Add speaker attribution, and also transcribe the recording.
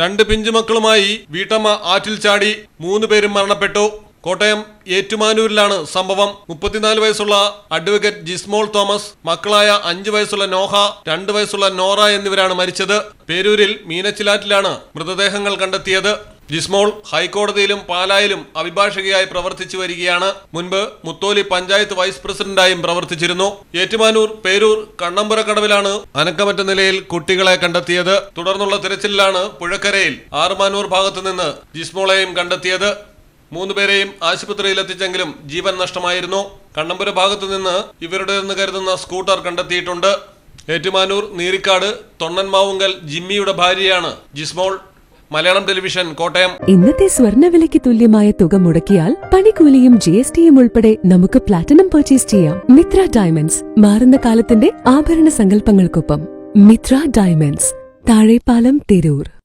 Speaker 1: രണ്ട് പിഞ്ചുമക്കളുമായി വീട്ടമ്മ ആറ്റിൽ ചാടി മൂന്ന് പേരും മരണപ്പെട്ടു. കോട്ടയം ഏറ്റുമാനൂരിലാണ് സംഭവം. മുപ്പത്തിനാല് വയസ്സുള്ള അഡ്വക്കേറ്റ് ജിസ്മോൾ തോമസ് മക്കളായ അഞ്ച് വയസ്സുള്ള നോഹ രണ്ട് വയസ്സുള്ള നോറ എന്നിവരാണ് മരിച്ചത്. പേരൂരിൽ മീനച്ചിലാറ്റിലാണ് മൃതദേഹങ്ങൾ കണ്ടെത്തിയത്. ജിസ്മോൾ ഹൈക്കോടതിയിലും പാലായിലും അഭിഭാഷകയായി പ്രവർത്തിച്ചു വരികയാണ്. മുൻപ് മുത്തോലി പഞ്ചായത്ത് വൈസ് പ്രസിഡന്റായും പ്രവർത്തിച്ചിരുന്നു. ഏറ്റുമാനൂർ പേരൂർ കണ്ണമ്പുരക്കടവിലാണ് അനക്കമറ്റ നിലയിൽ കുട്ടികളെ കണ്ടെത്തിയത്. തുടർന്നുള്ള തിരച്ചിലാണ് പുഴക്കരയിൽ ആറുമാനൂർ ഭാഗത്തു നിന്ന് ജിസ്മോളെയും കണ്ടെത്തിയത്. മൂന്നുപേരെയും ആശുപത്രിയിൽ എത്തിച്ചെങ്കിലും ജീവൻ നഷ്ടമായിരുന്നു. കണ്ണമ്പുര ഭാഗത്തു നിന്ന് ഇവരുടേതെന്ന് കരുതുന്ന സ്കൂട്ടർ കണ്ടെത്തിയിട്ടുണ്ട്. ഏറ്റുമാനൂർ നീരിക്കാട് തൊണ്ണൻമാവുങ്കൽ ജിമ്മിയുടെ ഭാര്യയാണ് ജിസ്മോൾ. മലയാളം ടെലിവിഷൻ കോട്ടയം.
Speaker 2: ഇന്നത്തെ സ്വർണവിലയ്ക്ക് തുല്യമായ തുക മുടക്കിയാൽ പണിക്കൂലിയും ജി എസ് ടിയും ഉൾപ്പെടെ നമുക്ക് പ്ലാറ്റിനം പർച്ചേസ് ചെയ്യാം. മിത്ര ഡയമണ്ട്സ് മാറുന്ന കാലത്തിന്റെ ആഭരണ സങ്കല്പങ്ങൾക്കൊപ്പം. മിത്ര ഡയമണ്ട്സ് താഴെപ്പാലം തിരൂർ.